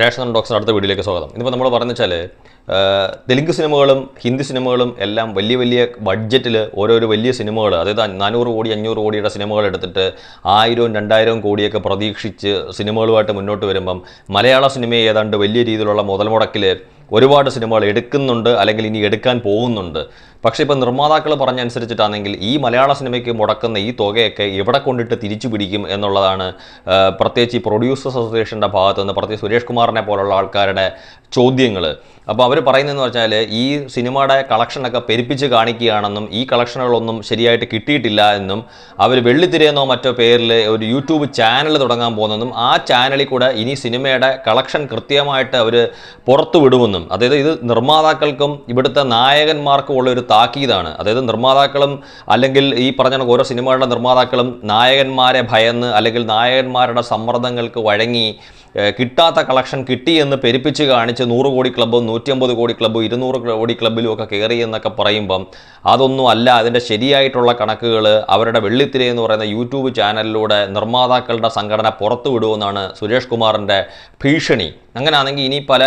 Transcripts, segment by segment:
രാഷ്ട്രീയ ഡോക്ടർ അടുത്ത വീഡിയോയിലേക്ക് സ്വാഗതം. ഇന്നിപ്പോൾ നമ്മൾ പറഞ്ഞു വെച്ചാൽ തെലുങ്ക് സിനിമകളും ഹിന്ദി സിനിമകളും എല്ലാം വലിയ വലിയ ബഡ്ജറ്റിൽ ഓരോരോ വലിയ സിനിമകൾ അതായത് നാനൂറ് കോടി അഞ്ഞൂറ് കോടിയുടെ സിനിമകൾ എടുത്തിട്ട് ആയിരവും രണ്ടായിരവും കോടിയൊക്കെ പ്രതീക്ഷിച്ച് സിനിമകളുമായിട്ട് മുന്നോട്ട് വരുമ്പം മലയാള സിനിമയെ ഏതാണ്ട് വലിയ രീതിയിലുള്ള മുതൽ മുടക്കിൽ ഒരുപാട് സിനിമകൾ എടുക്കുന്നുണ്ട് അല്ലെങ്കിൽ ഇനി എടുക്കാൻ പോകുന്നുണ്ട്. പക്ഷേ ഇപ്പോൾ നിർമ്മാതാക്കൾ പറഞ്ഞനുസരിച്ചിട്ടാണെങ്കിൽ ഈ മലയാള സിനിമയ്ക്ക് മുടക്കുന്ന ഈ തുകയൊക്കെ എവിടെ കൊണ്ടിട്ട് തിരിച്ചു പിടിക്കും എന്നുള്ളതാണ് പ്രത്യേകിച്ച് ഈ പ്രൊഡ്യൂസേഴ്സ് അസോസിയേഷന്റെ ഭാഗത്ത് നിന്ന് പ്രത്യേകിച്ച് സുരേഷ് കുമാറിനെ പോലുള്ള ആൾക്കാരുടെ ചോദ്യങ്ങൾ. അപ്പോൾ അവർ പറയുന്നതെന്ന് വെച്ചാൽ ഈ സിനിമയുടെ കളക്ഷനൊക്കെ പെരുപ്പിച്ച് കാണിക്കുകയാണെന്നും ഈ കളക്ഷനുകളൊന്നും ശരിയായിട്ട് കിട്ടിയിട്ടില്ല എന്നും അവർ വെള്ളിത്തിരയെന്നോ മറ്റോ പേരിൽ ഒരു യൂട്യൂബ് ചാനൽ തുടങ്ങാൻ പോകുന്നതെന്നും ആ ചാനലിൽ കൂടെ ഇനി സിനിമയുടെ കളക്ഷൻ കൃത്യമായിട്ട് അവർ പുറത്തു വിടുമെന്നും അതായത് ഇത് നിർമ്മാതാക്കൾക്കും ഇവിടുത്തെ നായകന്മാർക്കും ഉള്ള ഒരു താക്കീതാണ്. അതായത് നിർമ്മാതാക്കളും അല്ലെങ്കിൽ ഈ പറഞ്ഞ ഓരോ സിനിമകളുടെ നിർമ്മാതാക്കളും നായകന്മാരെ ഭയന്ന് അല്ലെങ്കിൽ നായകന്മാരുടെ സമ്മർദ്ദങ്ങൾക്ക് വഴങ്ങി കിട്ടാത്ത കളക്ഷൻ കിട്ടി എന്ന് പെരുപ്പിച്ച് കാണിച്ച് നൂറ് കോടി ക്ലബ്ബും നൂറ്റിയമ്പത് കോടി ക്ലബ്ബും ഇരുന്നൂറ് കോടി ക്ലബ്ബിലും ഒക്കെ കയറി എന്നൊക്കെ പറയുമ്പം അതൊന്നും അല്ല അതിന്റെ ശരിയായിട്ടുള്ള കണക്കുകൾ അവരുടെ വെള്ളിത്തിര എന്ന് പറയുന്ന യൂട്യൂബ് ചാനലിലൂടെ നിർമ്മാതാക്കളുടെ സംഘടന പുറത്തു വിടുമെന്നാണ് സുരേഷ് കുമാറിന്റെ ഭീഷണി. അങ്ങനെയാണെങ്കിൽ ഇനി പല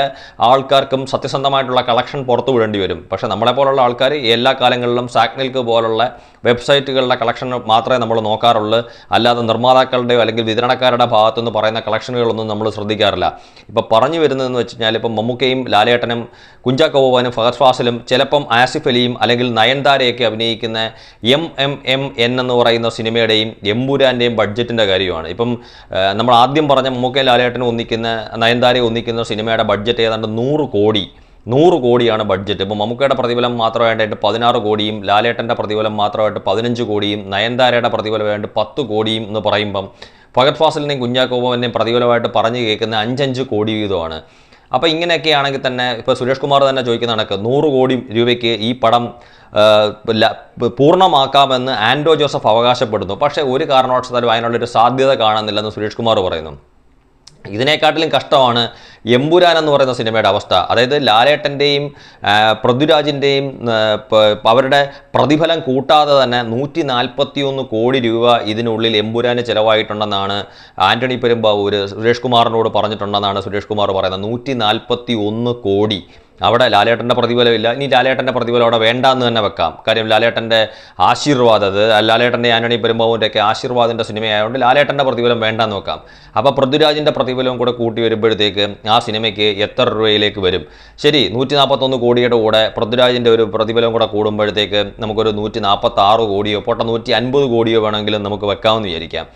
ആൾക്കാർക്കും സത്യസന്ധമായിട്ടുള്ള കളക്ഷൻ പുറത്തു വിടേണ്ടി വരും. പക്ഷേ നമ്മളെപ്പോലുള്ള ആൾക്കാർ എല്ലാ കാലങ്ങളിലും സാക്നിൽക്ക് പോലുള്ള വെബ്സൈറ്റുകളുടെ കളക്ഷൻ മാത്രമേ നമ്മൾ നോക്കാറുള്ളൂ. അല്ലാതെ നിർമ്മാതാക്കളുടെയോ അല്ലെങ്കിൽ വിതരണക്കാരുടെ ഭാഗത്തുനിന്ന് പറയുന്ന കളക്ഷനുകളൊന്നും നമ്മൾ ശ്രദ്ധിക്കാറില്ല. ഇപ്പോൾ പറഞ്ഞു വരുന്നതെന്ന് വെച്ച് കഴിഞ്ഞാൽ ഇപ്പം മമ്മൂക്കയും ലാലേട്ടനും കുഞ്ചാക്കോ ബോബനും ഫഹദ് ഫാസിലും ചിലപ്പം ആസിഫ് അലിയും അല്ലെങ്കിൽ നയൻതാരയൊക്കെ അഭിനയിക്കുന്ന എം എം എം എൻ എന്ന് പറയുന്ന സിനിമയുടെയും എമ്പുരാന്റെയും ബഡ്ജറ്റിന്റെ കാര്യമാണ്. ഇപ്പം നമ്മൾ ആദ്യം പറഞ്ഞ മമ്മൂക്കയും ലാലേട്ടനും ഒന്നിക്കുന്ന നയൻതാരയെ ഒന്നിക്കുന്ന സിനിമയുടെ ബഡ്ജറ്റ് ഏതാണ്ട് നൂറ് കോടി. നൂറ് കോടിയാണ് ബഡ്ജറ്റ്. ഇപ്പോൾ മമ്മൂക്കയുടെ പ്രതിഫലം മാത്രമായിട്ട് പതിനാറ് കോടിയും ലാലേട്ടന്റെ പ്രതിഫലം മാത്രമായിട്ട് പതിനഞ്ച് കോടിയും നയൻതാരയുടെ പ്രതിഫലമായിട്ട് പത്ത് കോടിയും എന്ന് പറയുമ്പം ഫഗത് ഫാസിലിനെയും കുഞ്ഞാക്കോബനെയും പ്രതിഫലമായിട്ട് പറഞ്ഞു കേൾക്കുന്ന അഞ്ചഞ്ച് കോടി വീതമാണ്. അപ്പോൾ ഇങ്ങനെയൊക്കെ ആണെങ്കിൽ തന്നെ ഇപ്പോൾ സുരേഷ് കുമാർ തന്നെ ചോദിക്കുന്ന കണക്ക് നൂറ് കോടി രൂപയ്ക്ക് ഈ പടം പൂർണമാക്കാമെന്ന് ആൻഡോ ജോസഫ് അവകാശപ്പെടുന്നു. പക്ഷേ ഒരു കാരണവശാലും അതിനുള്ളൊരു സാധ്യത കാണുന്നില്ലെന്ന് സുരേഷ് കുമാർ പറയുന്നു. ഇതിനേക്കാട്ടിലും കഷ്ടമാണ് എമ്പുരാൻ എന്ന് പറയുന്ന സിനിമയുടെ അവസ്ഥ. അതായത് ലാലേട്ടന്റെയും പൃഥ്വിരാജിന്റെയും അവരുടെ പ്രതിഫലം കൂട്ടാതെ തന്നെ നൂറ്റി നാൽപ്പത്തിയൊന്ന് കോടി രൂപ ഇതിനുള്ളിൽ എമ്പുരാന് ചിലവായിട്ടുണ്ടെന്നാണ് ആന്റണി പെരുമ്പാവൂർ സുരേഷ് കുമാറിനോട് പറഞ്ഞിട്ടുണ്ടെന്നാണ് സുരേഷ് കുമാർ പറയുന്നത്. നൂറ്റി നാൽപ്പത്തി ഒന്ന് കോടി. അവിടെ ലാലേട്ടന്റെ പ്രതിഫലമില്ല. ഇനി ലാലേട്ടന്റെ പ്രതിഫലം അവിടെ വേണ്ടാന്ന് തന്നെ വെക്കാം. കാര്യം ലാലേട്ടന്റെ ആശീർവാദം അത് ലാലേട്ടന്റെ ആന്റണി പെരുമ്പാവൂന്റെ ഒക്കെ ആശീർവാദിന്റെ സിനിമയായതുകൊണ്ട് ലാലേട്ടന്റെ പ്രതിഫലം വേണ്ടാന്ന് വെക്കാം. അപ്പോൾ പൃഥ്വിരാജിന്റെ പ്രതിഫലവും കൂടെ കൂട്ടി വരുമ്പോഴത്തേക്ക് സിനിമയ്ക്ക് എത്ര രൂപയിലേക്ക് വരും? ശരി നൂറ്റി നാൽപ്പത്തൊന്ന് കോടിയുടെ കൂടെ പൃഥ്വിരാജിന്റെ ഒരു പ്രതിഫലം കൂടെ കൂടുമ്പോഴത്തേക്ക് നമുക്കൊരു നൂറ്റി നാൽപ്പത്തി ആറ് കോടിയോ പൊട്ട നൂറ്റി അൻപത് കോടിയോ വേണമെങ്കിലും നമുക്ക് വെക്കാമെന്ന് വിചാരിക്കാം.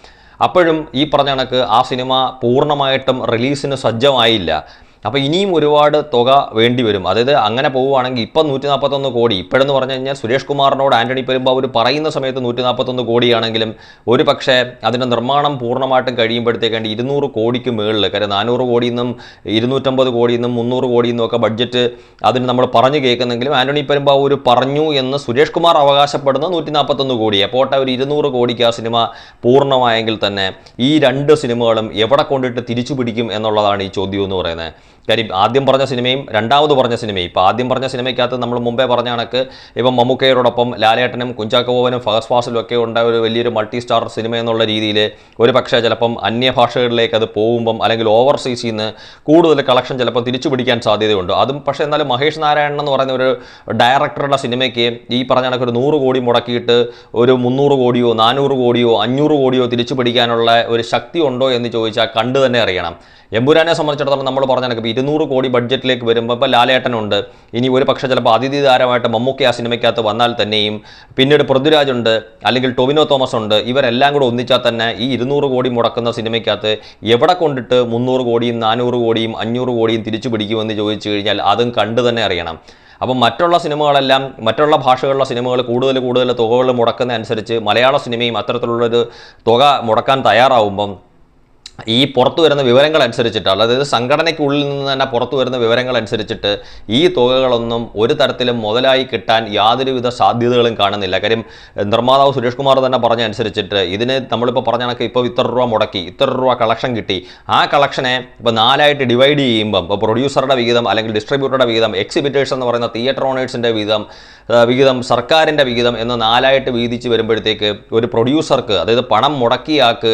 അപ്പോഴും ഈ പറഞ്ഞ കണക്ക് ആ സിനിമ പൂർണമായിട്ടും റിലീസിന് സജ്ജമായില്ല. അപ്പോൾ ഇനിയും ഒരുപാട് തുക വേണ്ടി വരും. അതായത് അങ്ങനെ പോവുകയാണെങ്കിൽ ഇപ്പം നൂറ്റി നാൽപ്പത്തൊന്ന് കോടി. ഇപ്പോഴെന്ന് പറഞ്ഞു കഴിഞ്ഞാൽ സുരേഷ് കുമാറിനോട് ആന്റണി പെരുമ്പാവൂർ പറയുന്ന സമയത്ത് നൂറ്റി നാൽപ്പത്തൊന്ന് കോടിയാണെങ്കിലും ഒരു പക്ഷേ അതിന്റെ നിർമ്മാണം പൂർണമായിട്ടും കഴിയുമ്പോഴത്തേക്കാണ്ട് ഇരുന്നൂറ് കോടിക്ക് മുകളിൽ കാര്യം നാനൂറ് കോടിയിൽ നിന്നും ഇരുന്നൂറ്റമ്പത് കോടിയിൽ നിന്നും മുന്നൂറ് കോടിയിൽ നിന്നും ഒക്കെ ബഡ്ജറ്റ് അതിന് നമ്മൾ പറഞ്ഞു കേൾക്കുന്നെങ്കിലും ആന്റണി പെരുമ്പാവൂർ പറഞ്ഞു എന്ന് സുരേഷ് കുമാർ അവകാശപ്പെടുന്ന നൂറ്റി നാൽപ്പത്തൊന്ന് കോടിയെ പോട്ടെ ഒരു ഇരുന്നൂറ് കോടിക്ക് ആ സിനിമ പൂർണമായെങ്കിൽ തന്നെ ഈ രണ്ട് സിനിമകളും എവിടെ കൊണ്ടിട്ട് തിരിച്ചു പിടിക്കും എന്നുള്ളതാണ് ഈ ചോദ്യം എന്ന് പറയുന്നത്. കാര്യം ആദ്യം പറഞ്ഞ സിനിമയും രണ്ടാമത് പറഞ്ഞ സിനിമയും. ഇപ്പോൾ ആദ്യം പറഞ്ഞ സിനിമയ്ക്കകത്ത് നമ്മൾ മുമ്പേ പറഞ്ഞ കണക്ക് ഇപ്പം മമ്മൂക്കയോടൊപ്പം ലാലേട്ടനും കുഞ്ചാക്കോവനും ഫഹസ് ഫാസിലും ഒക്കെ ഉണ്ടായ ഒരു വലിയൊരു മൾട്ടി സ്റ്റാർ സിനിമ എന്നുള്ള രീതിയിൽ ഒരു പക്ഷേ ചിലപ്പം അന്യഭാഷകളിലേക്ക് അത് പോകുമ്പം അല്ലെങ്കിൽ ഓവർസീസിൽ നിന്ന് കൂടുതൽ കളക്ഷൻ ചിലപ്പം തിരിച്ചു പിടിക്കാൻ സാധ്യതയുണ്ട്. അതും പക്ഷേ എന്നാലും മഹേഷ് നാരായണൻ എന്ന് പറയുന്ന ഒരു ഡയറക്ടറുടെ സിനിമയ്ക്ക് ഈ പറഞ്ഞ കണക്ക് ഒരു നൂറ് കോടി മുടക്കിയിട്ട് ഒരു മുന്നൂറ് കോടിയോ നാനൂറ് കോടിയോ അഞ്ഞൂറ് കോടിയോ തിരിച്ചു പിടിക്കാനുള്ള ഒരു ശക്തി ഉണ്ടോ എന്ന് ചോദിച്ചാൽ കണ്ടു തന്നെ അറിയണം. എമ്പുരാനെ സംബന്ധിച്ചിടത്തോളം നമ്മൾ പറഞ്ഞ കണക്ക് ഇരുന്നൂറ് കോടി ബഡ്ജറ്റിലേക്ക് വരുമ്പോൾ ഇപ്പോൾ ലാലേട്ടനുണ്ട്. ഇനി ഒരു പക്ഷേ ചിലപ്പോൾ അതിഥി താരമായിട്ട് മമ്മൂക്കി ആ സിനിമയ്ക്കകത്ത് വന്നാൽ തന്നെയും പിന്നീട് പൃഥ്വിരാജ് ഉണ്ട് അല്ലെങ്കിൽ ടൊവിനോ തോമസ് ഉണ്ട് ഇവരെല്ലാം കൂടെ ഒന്നിച്ചാൽ തന്നെ ഈ ഇരുന്നൂറ് കോടി മുടക്കുന്ന സിനിമയ്ക്കകത്ത് എവിടെ കൊണ്ടിട്ട് മുന്നൂറ് കോടിയും നാനൂറ് കോടിയും അഞ്ഞൂറ് കോടിയും തിരിച്ചു പിടിക്കുമെന്ന് ചോദിച്ചു കഴിഞ്ഞാൽ അതും കണ്ടു തന്നെ അറിയണം. അപ്പം മറ്റുള്ള സിനിമകളെല്ലാം മറ്റുള്ള ഭാഷകളുള്ള സിനിമകൾ കൂടുതൽ കൂടുതൽ തുകകൾ മുടക്കുന്ന അനുസരിച്ച് മലയാള സിനിമയും അത്തരത്തിലുള്ളൊരു തുക മുടക്കാൻ തയ്യാറാവുമ്പം ഈ പുറത്തു വരുന്ന വിവരങ്ങൾ അനുസരിച്ചിട്ടാണ്. അതായത് സംഘടനയ്ക്കുള്ളിൽ നിന്ന് തന്നെ പുറത്തു വരുന്ന വിവരങ്ങൾ അനുസരിച്ചിട്ട് ഈ തുകകളൊന്നും ഒരു തരത്തിലും മുതലായി കിട്ടാൻ യാതൊരുവിധ സാധ്യതകളും കാണുന്നില്ല. കാര്യം നിർമ്മാതാവ് സുരേഷ് കുമാർ തന്നെ പറഞ്ഞ അനുസരിച്ചിട്ട് ഇതിന് നമ്മളിപ്പോൾ പറഞ്ഞ കണക്ക് ഇപ്പോൾ ഇത്ര രൂപ മുടക്കി ഇത്ര രൂപ കളക്ഷൻ കിട്ടി. ആ കളക്ഷനെ ഇപ്പോൾ നാലായിട്ട് ഡിവൈഡ് ചെയ്യുമ്പം ഇപ്പോൾ പ്രൊഡ്യൂസറുടെ വിഹിതം അല്ലെങ്കിൽ ഡിസ്ട്രിബ്യൂട്ടറുടെ വിഹിതം എക്സിബിറ്റേഴ്സ് എന്ന് പറയുന്ന തിയേറ്റർ ഓണേഴ്സിന്റെ വിഹിതം വിഹിതം സർക്കാരിന്റെ വിഹിതം എന്ന് നാലായിട്ട് വീതിച്ച് വരുമ്പോഴത്തേക്ക് ഒരു പ്രൊഡ്യൂസർക്ക് അതായത് പണം മുടക്കിയാൾക്ക്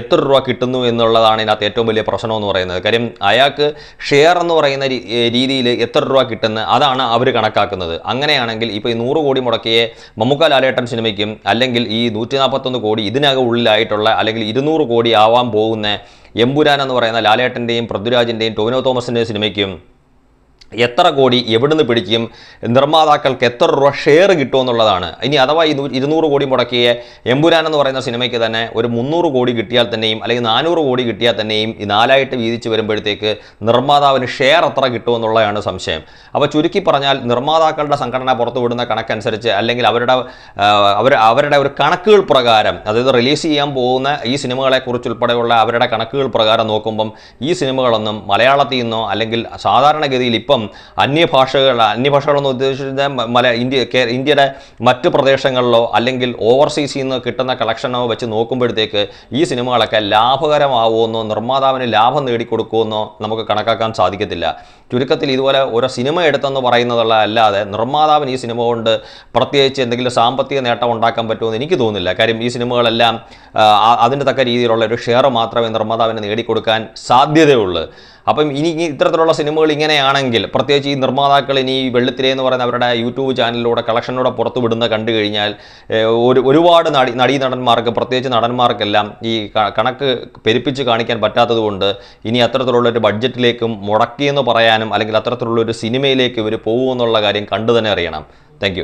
എത്ര രൂപ കിട്ടുന്നു എന്നുള്ളതാണ് ഇതിനകത്ത് ഏറ്റവും വലിയ പ്രശ്നമെന്ന് പറയുന്നത്. കാര്യം അയാൾക്ക് ഷെയർ എന്ന് പറയുന്ന രീതിയിൽ എത്ര രൂപ കിട്ടുന്ന അതാണ് അവർ കണക്കാക്കുന്നത്. അങ്ങനെയാണെങ്കിൽ ഇപ്പോൾ ഈ നൂറ് കോടി മുടക്കിയ മമ്മൂക്ക ലാലേട്ടൻ സിനിമയ്ക്കും അല്ലെങ്കിൽ ഈ നൂറ്റി നാൽപ്പത്തൊന്ന് കോടി ഇതിനകം ഉള്ളിലായിട്ടുള്ള അല്ലെങ്കിൽ ഇരുന്നൂറ് കോടി ആവാൻ പോകുന്ന എമ്പുരാൻ എന്ന് പറയുന്ന ലാലേട്ടന്റെയും പൃഥ്വിരാജിന്റെയും ടോവിനോ തോമസിന്റെയും സിനിമയ്ക്കും എത്ര കോടി എവിടുന്ന് പിടിക്കും? നിർമ്മാതാക്കൾക്ക് എത്ര രൂപ ഷെയർ കിട്ടുമെന്നുള്ളതാണ് ഇനി അഥവാ നൂ- ഇരുന്നൂറ് കോടി മുടക്കിയ എമ്പുരാൻ എന്ന് പറയുന്ന സിനിമയ്ക്ക് തന്നെ ഒരു മുന്നൂറ് കോടി കിട്ടിയാൽ തന്നെയും അല്ലെങ്കിൽ നാനൂറ് കോടി കിട്ടിയാൽ തന്നെയും ഈ നാലായിട്ട് വീതിച്ച് വരുമ്പോഴത്തേക്ക് നിർമ്മാതാവിന് ഷെയർ എത്ര കിട്ടുമെന്നുള്ളതാണ് സംശയം. അപ്പോൾ ചുരുക്കി പറഞ്ഞാൽ നിർമ്മാതാക്കളുടെ സംഘടന പുറത്തുവിടുന്ന കണക്കനുസരിച്ച് അല്ലെങ്കിൽ അവരുടെ അവർ അവരുടെ ഒരു കണക്കുകൾ പ്രകാരം അതായത് റിലീസ് ചെയ്യാൻ പോകുന്ന ഈ സിനിമകളെക്കുറിച്ചുൾപ്പെടെയുള്ള അവരുടെ കണക്കുകൾ പ്രകാരം നോക്കുമ്പം ഈ സിനിമകളൊന്നും മലയാളത്തിൽ നിന്നോ അല്ലെങ്കിൽ സാധാരണഗതിയിൽ ഇപ്പം അന്യഭാഷകൾ അന്യഭാഷകളെന്ന് ഉദ്ദേശിച്ച മല ഇന്ത്യ ഇന്ത്യയുടെ മറ്റ് പ്രദേശങ്ങളിലോ അല്ലെങ്കിൽ ഓവർസീസിൽ നിന്ന് കിട്ടുന്ന കളക്ഷനോ വെച്ച് നോക്കുമ്പോഴത്തേക്ക് ഈ സിനിമകളൊക്കെ ലാഭകരമാവുമെന്നോ നിർമ്മാതാവിന് ലാഭം നേടിക്കൊടുക്കുമെന്നോ നമുക്ക് കണക്കാക്കാൻ സാധിക്കത്തില്ല. ചുരുക്കത്തിൽ ഇതുപോലെ ഒരു സിനിമ എടുത്തെന്ന് പറയുന്നതുള്ള അല്ലാതെ നിർമ്മാതാവിന് ഈ സിനിമ കൊണ്ട് പ്രത്യേകിച്ച് എന്തെങ്കിലും സാമ്പത്തിക നേട്ടം ഉണ്ടാക്കാൻ പറ്റുമെന്ന് എനിക്ക് തോന്നുന്നില്ല. കാര്യം ഈ സിനിമകളെല്ലാം അതിന് തക്ക രീതിയിലുള്ള ഒരു ഷെയർ മാത്രമേ നിർമ്മാതാവിന് നേടിക്കൊടുക്കാൻ സാധ്യതയുള്ളൂ. അപ്പം ഇനി ഇത്തരത്തിലുള്ള സിനിമകൾ ഇങ്ങനെയാണെങ്കിൽ പ്രത്യേകിച്ച് ഈ നിർമ്മാതാക്കൾ ഇനി വെള്ളിത്തിര എന്ന് പറയുന്ന അവരുടെ യൂട്യൂബ് ചാനലിലൂടെ കളക്ഷനിലൂടെ പുറത്തു വിടുന്ന കണ്ടു കഴിഞ്ഞാൽ ഒരു ഒരുപാട് നടി നടീ നടന്മാർക്ക് പ്രത്യേകിച്ച് നടന്മാർക്കെല്ലാം ഈ കണക്ക് പെരുപ്പിച്ച് കാണിക്കാൻ പറ്റാത്തതുകൊണ്ട് ഇനി അത്തരത്തിലുള്ള ഒരു ബഡ്ജറ്റിലേക്കും മുടക്കിയെന്ന് പറയാനും അല്ലെങ്കിൽ അത്തരത്തിലുള്ള ഒരു സിനിമയിലേക്ക് ഇവർ പോകുമെന്നുള്ള കാര്യം കണ്ടു തന്നെ അറിയണം. താങ്ക്